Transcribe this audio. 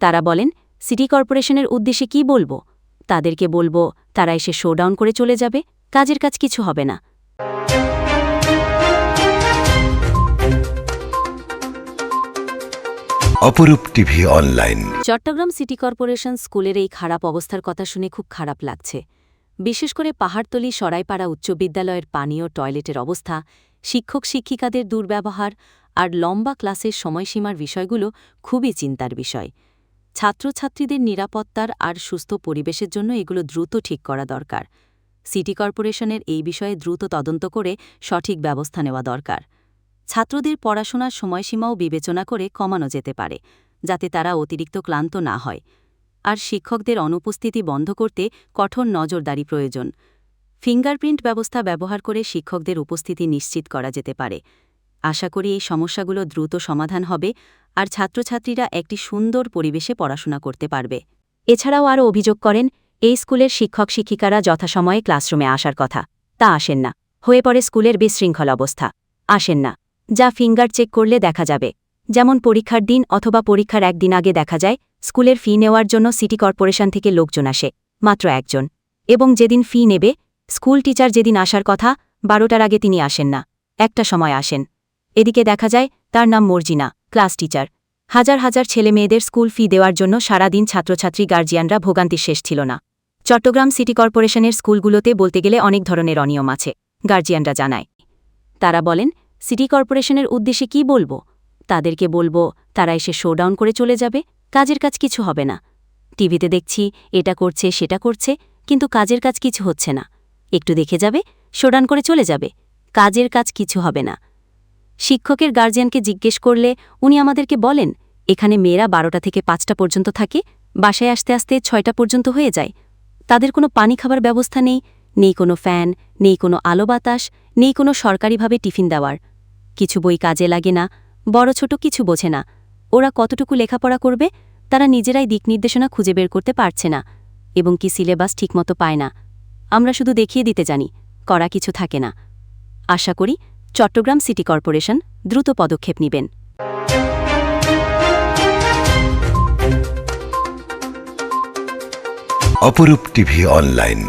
তারা বলেন সিটি কর্পোরেশনের উদ্দেশ্যে কি বলব? তাদেরকে বলব তারা এসে শোডাউন করে চলে যাবে কাজের কাজ কিছু হবে না। Aparup TV online. Chittagong city corporation স্কুলের এই খারাপ অবস্থার কথা শুনে খুব খারাপ লাগছে। বিশেষ করে পাহাড়তলি সরাইপাড়া উচ্চ বিদ্যালয়ের পানীয় টয়লেটের অবস্থা শিক্ষক শিক্ষিকাদের দুর্ব্যবহার আর লম্বা ক্লাসের সময়সীমার বিষয়গুলো খুবই চিন্তার বিষয়। ছাত্রছাত্রীদের নিরাপত্তার আর সুস্থ পরিবেশের জন্য এগুলো দ্রুত ঠিক করা দরকার। সিটি কর্পোরেশনের এই বিষয়ে দ্রুত তদন্ত করে সঠিক ব্যবস্থা নেওয়া দরকার। ছাত্রদের পড়াশোনার সময়সীমাও বিবেচনা করে কমানো যেতে পারে, যাতে তারা অতিরিক্ত ক্লান্ত না হয়। আর শিক্ষকদের অনুপস্থিতি বন্ধ করতে কঠোর নজরদারি প্রয়োজন। ফিঙ্গারপ্রিন্ট ব্যবস্থা ব্যবহার করে শিক্ষকদের উপস্থিতি নিশ্চিত করা যেতে পারে। আশা করি এই সমস্যাগুলো দ্রুত সমাধান হবে আর ছাত্রছাত্রীরা একটি সুন্দর পরিবেশে পড়াশোনা করতে পারবে। এছাড়াও আরও অভিযোগ করেন, এই স্কুলের শিক্ষক শিক্ষিকারা যথাসময়ে ক্লাসরুমে আসার কথা। তা আসেন না। হয়ে পড়ে স্কুলের বিশৃঙ্খল অবস্থা। আসেন না। যা ফিঙ্গার চেক করলে দেখা যাবে। যেমন পরীক্ষার দিন অথবা পরীক্ষার একদিন আগে দেখা যায়, স্কুলের ফি নেওয়ার জন্য সিটি কর্পোরেশন থেকে লোকজন আসে, মাত্র একজন। এবং যেদিন ফি নেবে, স্কুল টিচার যেদিন আসার কথা, বারোটার আগে তিনি আসেন না। একটা সময় আসেন। এদিকে দেখা যায়, তার নাম মর্জিনা, ক্লাস টিচার। হাজার হাজার ছেলে মেয়েদের স্কুল ফি দেওয়ার জন্য সারাদিন ছাত্রছাত্রী গার্জিয়ানরা ভোগান্তি শেষ ছিল না। চট্টগ্রাম সিটি কর্পোরেশনের স্কুলগুলোতে বলতে গেলে অনেক ধরনের অনিয়ম আছে, গার্জিয়ানরা জানায়। তারা বলেন, সিটি কর্পোরেশনের উদ্দেশ্যে কি বলব? তাদেরকে বলব, তারা এসে শোডাউন করে চলে যাবে, কাজের কাজ কিছু হবে না। টিভিতে দেখছি, এটা করছে, সেটা করছে, কিন্তু কাজের কাজ কিছু হচ্ছে না। একটু দেখে যাবে, শোডাউন করে চলে যাবে, কাজের কাজ কিছু হবে না। শিক্ষকের গার্জিয়ানকে জিজ্ঞেস করলে উনি আমাদেরকে বলেন, এখানে মেয়েরা বারোটা থেকে পাঁচটা পর্যন্ত থাকে, বাসায় আসতে আসতে ছয়টা পর্যন্ত হয়ে যায়। তাদের কোনো পানি খাবার ব্যবস্থা নেই নেই কোনো ফ্যান, নেই কোনো আলো বাতাস, নেই কোনো সরকারিভাবে টিফিন দেওয়ার। কিছু বই কাজে লাগে না, বড় ছোট কিছু বোঝে না। ওরা কতটুকু লেখাপড়া করবে, তারা নিজেরাই দিক নির্দেশনা খুঁজে বের করতে পারছে না এবং কি সিলেবাস ঠিকমতো পায় না। আমরা শুধু দেখিয়ে দিতে জানি করা কিছু থাকে না। আশা করি চট্টগ্রাম সিটি কর্পোরেশন দ্রুত পদক্ষেপ নেবেন। অপরূপ টিভি অনলাইন।